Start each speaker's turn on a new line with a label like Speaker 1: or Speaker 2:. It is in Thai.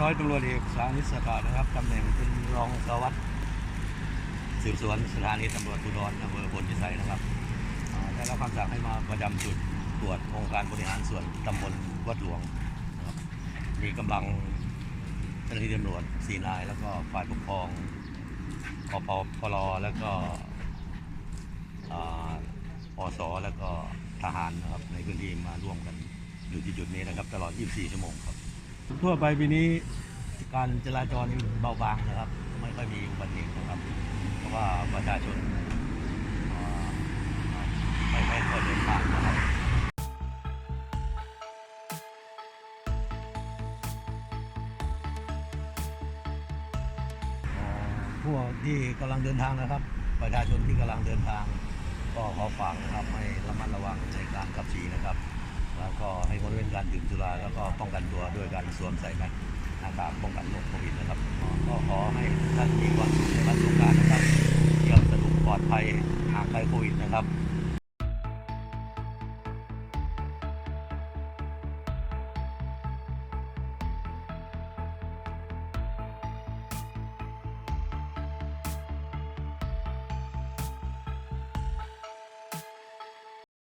Speaker 1: ร้อยตำรวจเอกสานิสกานะครับตำแหน่งเป็นรองสารวัสดสืบสวนสถานีตำรวจภูธรอำเภอพลพิสัยนะครับได้รับคำสั่งให้มาประจำจุดตรวจองค์การบริหารส่วนตำบลวัดหลวงนะครับมีกำลังเจ้าหน้าที่ตำรวจสี่นาย แล้วก็ฝ่ายปกครองอปพลแล้วก็อ่าอสแล้วก็ทหารนะครับในพื้นที่มาร่วมกันอยู่ที่จุดนี้นะครับ ตลอด 24 ชั่วโมงครับ ทั่วไปปีนี้การจราจรนี่เบาบางนะครับ ไม่ค่อยมีอุบัติเหตุนะครับ เพราะว่าประชาชนไม่ไม่ค่อยเดินทางนะครับพวกที่กำลังเดินทางนะครับ ประชาชนที่กำลังเดินทาง ก็ขอฝากนะครับให้ระมัดระวังในการขับขี่นะครับ แล้วก็ให้งดเว้นการดื่มสุราแล้วก็ป้องกันตัวด้วยการสวมใส่แมสหน้ากากป้องกันโรคโควิดนะครับ ก็ขอให้ท่านมีความสุขในวันสงกรารนะครับเที่ยวสนุกปลอดภัยห่างไกลโควิดนะครับ